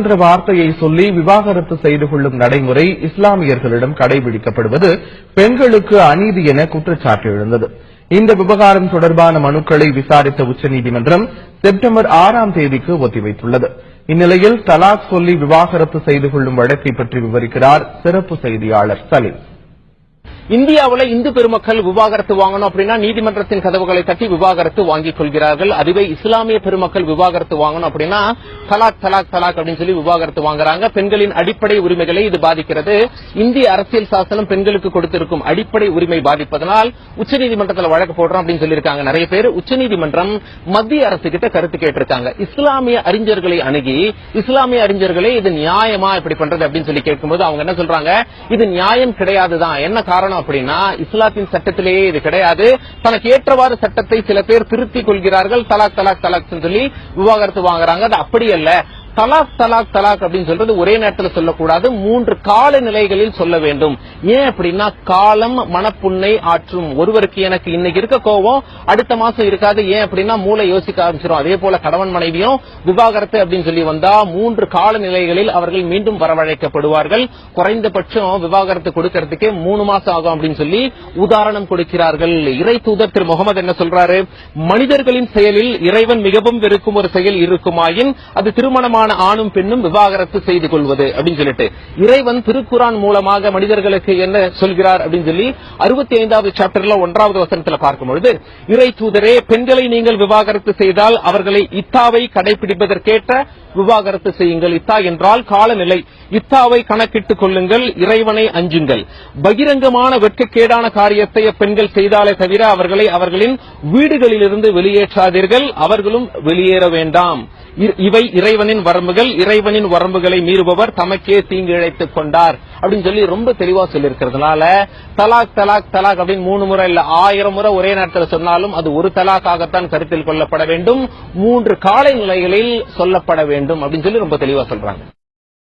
என்ற வார்த்தையை சொல்லி விவாகரத்து செய்து கொள்ளும் நடைமுறை இஸ்லாமியர்களிடம் கடைபிடிக்கப்படுவது பெண்களுக்கு அநீதி என குற்றச்சாட்டு எழுந்தது. இந்த விவகாரம் தொடர்பான மனுக்களை விசாரித்த உச்சநீதிமன்றம் செப்டம்பர் ஆறாம் தேதிக்கு ஒத்திவைத்துள்ளது. இந்நிலையில் தலாக் சொல்லி விவாகரத்து செய்து கொள்ளும் வழக்கை பற்றி விவரிக்கிறார் சிறப்பு செய்தியாளர் சலீம். இந்தியாவுல இந்து பெருமக்கள் விவாகரத்து வாங்கணும் அப்படின்னா நீதிமன்றத்தின் கதவுகளை தட்டி விவாகரத்து வாங்கிக் கொள்கிறார்கள். அதுவே இஸ்லாமிய பெருமக்கள் விவாகரத்து வாங்கணும் அப்படின்னா தலாக் தலாக் தலாக் அப்படின்னு சொல்லி விவாகரத்து வாங்குறாங்க. பெண்களின் அடிப்படை உரிமைகளை இது பாதிக்கிறது. இந்திய அரசியல் சாசனம் பெண்களுக்கு கொடுத்திருக்கும் அடிப்படை உரிமை பாதிப்பதனால் உச்சநீதிமன்றத்தில் வழக்கு போடுறோம் அப்படின்னு சொல்லியிருக்காங்க. நிறைய பேர் உச்சநீதிமன்றம் மத்திய அரசு கிட்ட கருத்து கேட்டிருக்காங்க. இஸ்லாமிய அறிஞர்களை அணுகி இஸ்லாமிய அறிஞர்களே இது நியாயமா இப்படி பண்றது அப்படின்னு சொல்லி கேட்கும்போது அவங்க என்ன சொல்றாங்க? இது நியாயம் கிடையாதுதான். என்ன காரணம் அப்படின்னா இஸ்லாத்தின் சட்டத்திலேயே இது கிடையாது. தனக்கு ஏற்றவாறு சட்டத்தை சில பேர் திருத்திக் கொள்கிறார்கள். தலாக் தலாக் தலாக் சொல்லி விவாகரத்து வாங்குறாங்க. அது அப்படி அல்ல தலாக் தலாக் தலாக் அப்படின்னு சொல்றது ஒரே நேரத்தில் சொல்லக்கூடாது. மூன்று கால நிலைகளில் சொல்ல வேண்டும். ஏன் அப்படின்னா காலம் மனப்புண்ணை ஆற்றும். ஒருவருக்கு எனக்கு இன்னைக்கு இருக்க கோவம் அடுத்த மாசம் இருக்காது. ஏன் அப்படின்னா மூளை யோசிக்க ஆரம்பிச்சிடும் அதே போல கணவன் மனைவியும் விவாகரத்து அப்படின்னு சொல்லி வந்தா மூன்று கால நிலைகளில் அவர்கள் மீண்டும் வரவழைக்கப்படுவார்கள். குறைந்தபட்சம் விவாகரத்து கொடுக்கறதுக்கே மூணு மாசம் ஆகும் அப்படின்னு சொல்லி உதாரணம் கொடுக்கிறார்கள். இறை தூதர் திரு முகமது என்ன சொல்றாரு? மனிதர்களின் செயலில் இறைவன் மிகவும் வெறுக்கும் ஒரு செயல் இருக்குமாயின் அது திருமணமான ஆணும் பெண்ணும் விவாகரத்து செய்து கொள்வது அப்படின்னு சொல்லிட்டு. இறைவன் திருக்குறான் மூலமாக மனிதர்களுக்கு என்ன சொல்கிறார் அப்படின்னு சொல்லி அறுபத்தி ஐந்தாவது சாப்டர்ல ஒன்றாவது வசனத்துல பார்க்கும்பொழுது இறை தூதரே பெண்களை நீங்கள் விவாகரத்து செய்தால் அவர்களை இத்தாவை கடைபிடிப்பதற்கேற்ற விவாகரத்து செய்யுங்கள். இத்தா என்றால் காலநிலை. இத்தாவை கணக்கிட்டுக் கொள்ளுங்கள் இறைவனை அஞ்சுங்கள். பகிரங்கமான வெட்கக்கேடான காரியத்தை பெண்கள் செய்தாலே தவிர அவர்களை அவர்களின் வீடுகளிலிருந்து வெளியேற்றாதீர்கள். அவர்களும் வெளியேற வேண்டாம். இவை இறைவனின் வரம்புகள் இறைவனின் வரம்புகளை மீறுபவர் தமக்கே தீங்கு இழைத்துக் கொண்டார். அப்படின்னு சொல்லி ரொம்ப தெளிவா சொல்லியிருக்கிறதுனால தலாக் தலாக் தலாக் அப்படின்னு மூணு முறை இல்ல ஆயிரம் முறை ஒரே நேரத்தில் சொன்னாலும் அது ஒரு தலாக்காகத்தான் கருத்தில் கொள்ளப்பட வேண்டும். மூன்று காலை நிலைகளில் சொல்லப்பட வேண்டும் அப்படின்னு சொல்லி ரொம்ப தெளிவா சொல்றாங்க.